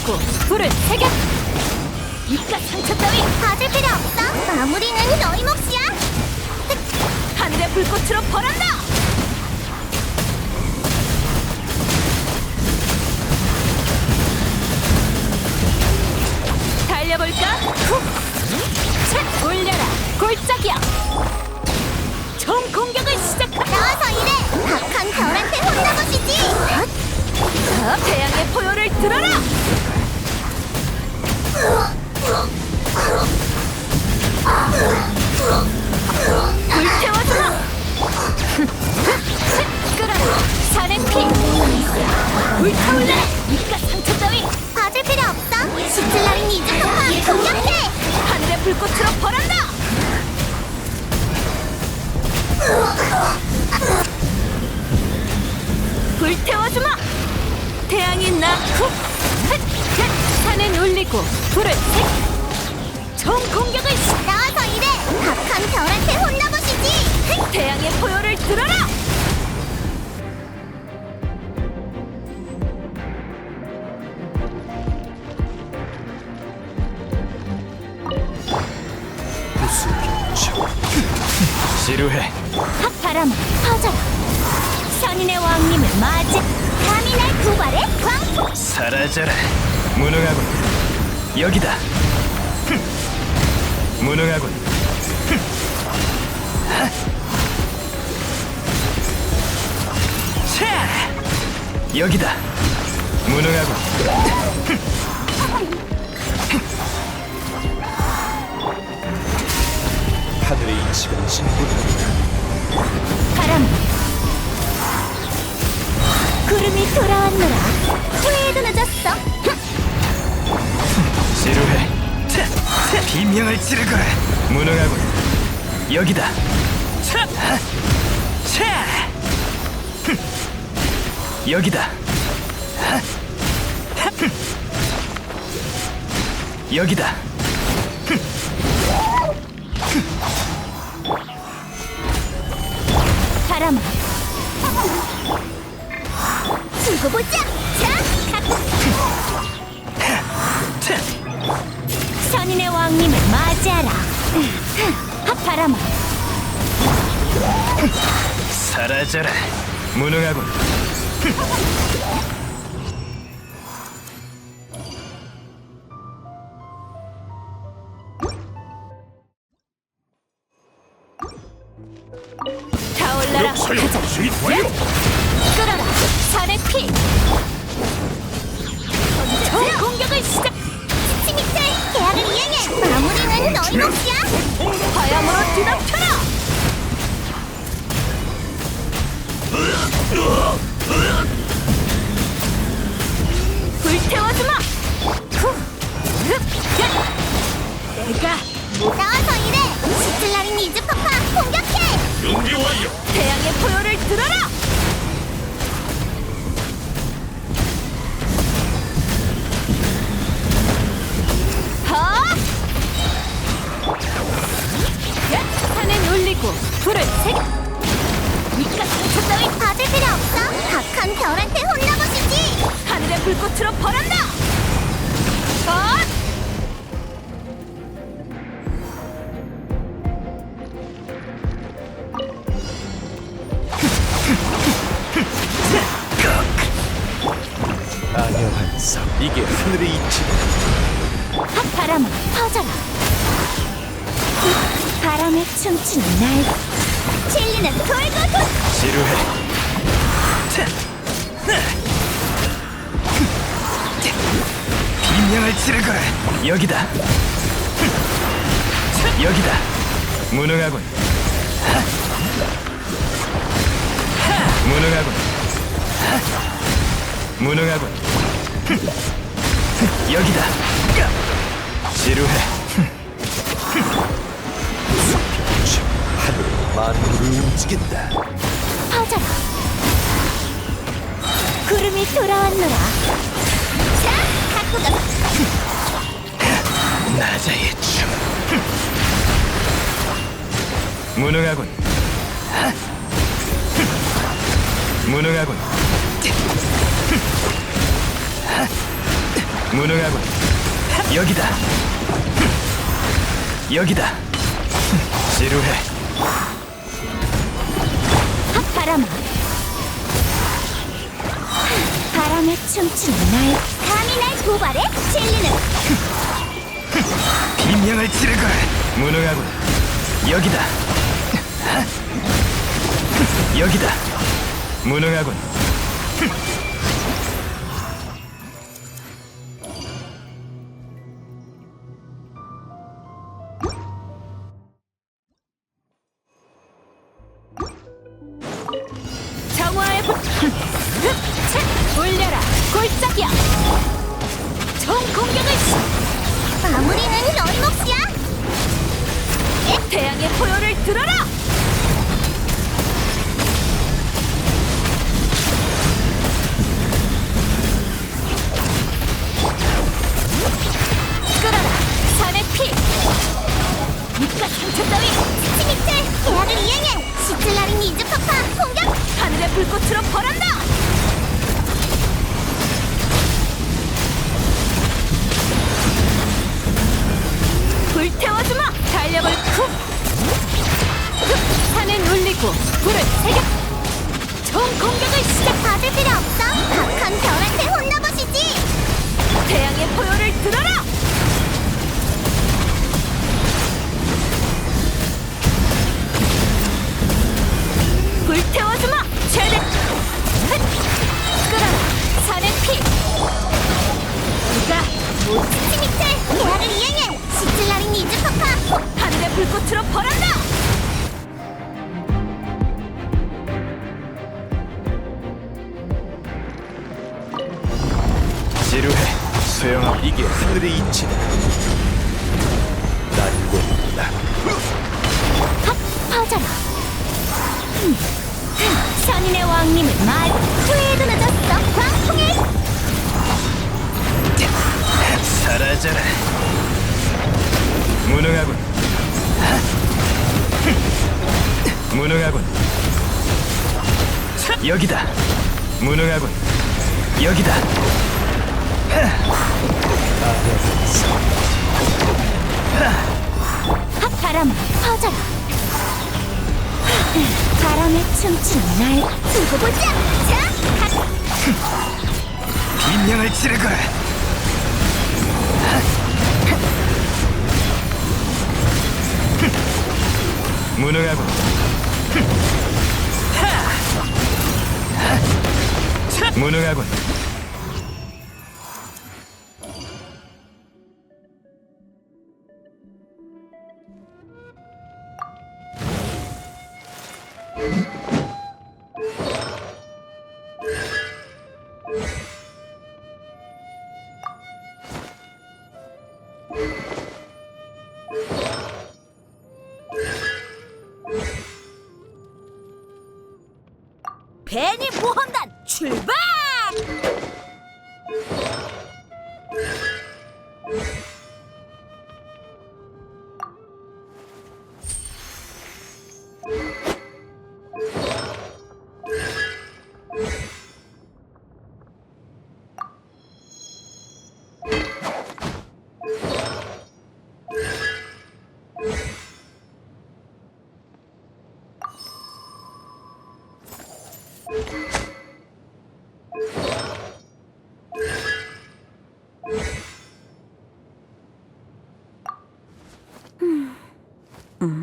올리고 불을 새겨 이깟 상처 따위 봐줄 필요 없어. 마무리는 너희 몫이야. 하늘의 불꽃으로 벌한다 달려볼까? 훅! 책 올려라 골짜기야 총 공격을 시작한다 나와서 일해. 박한 별한테 혼나보시지. 자, 태양의 포효를 들어라 불태워주마. 끌어라 산의 피. 불타올라. 이깟 상처 따위. 봐줄 필요 벌한다. 불태워주마. 태양이 낳고 흑! 흑! 산은 울리고 불을 총 공격을 시 나와서 일해. 박한 별한테 혼나보시지. 흑! 태양의 포효를 들어라 지루해 핫바람 퍼져라 선인의 왕님을 맞이 감히 날 구발해? 광폭. 사라져라 무능하군 여기다 흠. 무능하군 흠. 차 여기다 무능하군 하늘의 이치가 진군합니다. 바람 구름이 돌아 비명을 지르거라 무능하군 여기다 차. 하. 차. 흠. 여기다 하. 하. 흠. 여기다 바람아 두고 보자. 자, 선인의 왕님을 맞이하라. 핫바람아 사라져라. 무능하군. 타올라라. 가자. 끌어라. 산의 피. 총 공격을 시작 계약을 이행해. 마무리는 너희 몫이야. 화염으로 뒤덮여라 불태워주마 후! 흡! 야! 내가 나와서 일해. 시틀라린 이즈토파 공격해. 연기 완료. 태양의 포효를 들어라 불을 새겨 이깟 상처 따위 봐줄 필요 없어. 박한 별한테 혼나보시지. 하늘의 불꽃으로 벌한다 삶. 이게 하늘의 이치다. 핫바람아 퍼져라 바람에 춤추는 날 진리는 돌고 돌. 지루해. 비명을 지르거라 여기다 차. 여기다 무능하군. 무능하군 하. 무능하군 흠. 여기다 지루해 만물을 움직인다. 퍼져라 구름이 돌아왔노라 자, 갖고 가. 나자의 춤 무능하군 하. 무능하군 하. 무능하군. 여기다. 여기다. 지루해. 핫 바람아 바람에 춤추는 나의 감히 날 고발해? 진리는 비명을 지르거라. 무능하군. 여기다. 여기다. 무능하군. 들어라! 끌어라 산의 피! 입가 상처 따위 스미트 계약을 이행해! 시틀라린 이즈 파파 공격! 하늘의 불꽃으로 벌한다 불꽃으로 벌한다 지루해. 소용없. 이게 하늘의 이치다. 무능하군. 여기다. 무능하군. 여기다. 핫 바람 퍼져라 바람에 춤추는 날 두고 보자 자 핫. 비명을 지르거라. 무능하군. 무능하군. 베니 모험단 출발 嗯。